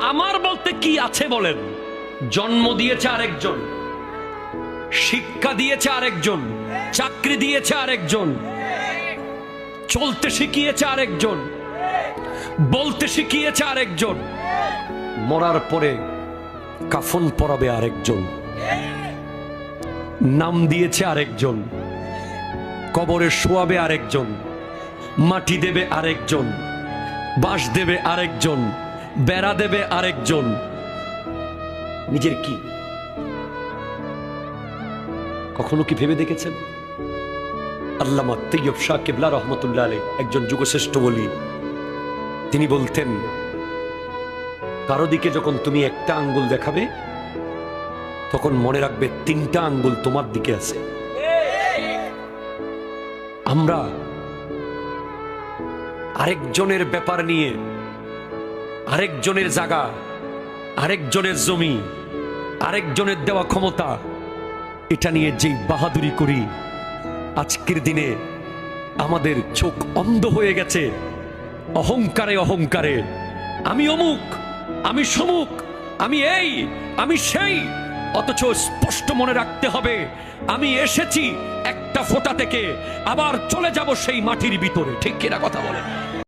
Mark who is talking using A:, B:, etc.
A: আমার বলতে কি আছে বলেন? জন্ম দিয়েছে আরেকজন। শিক্ষা দিয়েছে আরেকজন। চাকরি দিয়েছে আরেকজন। চলতে শিখিয়েছে আরেকজন। বলতে শিখিয়েছে আরেকজন। মরার পরে কাফন পরাবে আরেকজন। নাম দিয়েছে আরেকজন। কবরে শোয়াবে আরেকজন। মাটি দেবে আরেকজন। বাঁশ দেবে আরেকজন। বেড়া দেবে আরেকজন। নিজের কি? কখনো কি ভেবে দেখেছেন? আল্লামা শাহ কেবলা একজন যুগশ্রেষ্ঠ বলি তিনি বলতেন, কারও দিকে যখন তুমি একটা আঙ্গুল দেখাবে, তখন মনে রাখবে তিনটা আঙ্গুল তোমার দিকে আছে। আমরা আরেকজনের ব্যাপার নিয়ে আরেকজনের জায়গা আরেকজনের জমি, আরেকজনের দেওয়া ক্ষমতা। এটা নিয়ে যেই বাহাদুরি করি, আজকের দিনে আমাদের চোখ অন্ধ হয়ে গেছে। অহংকারে অহংকারে। আমি অমুক, আমি সমুক, আমি এই, আমি সেই। অথচ স্পষ্ট মনে রাখতে হবে, আমি এসেছি একটা ফোঁটা থেকে, আবার চলে যাব সেই মাটির ভিতরে। ঠিক কিনা কথা বলে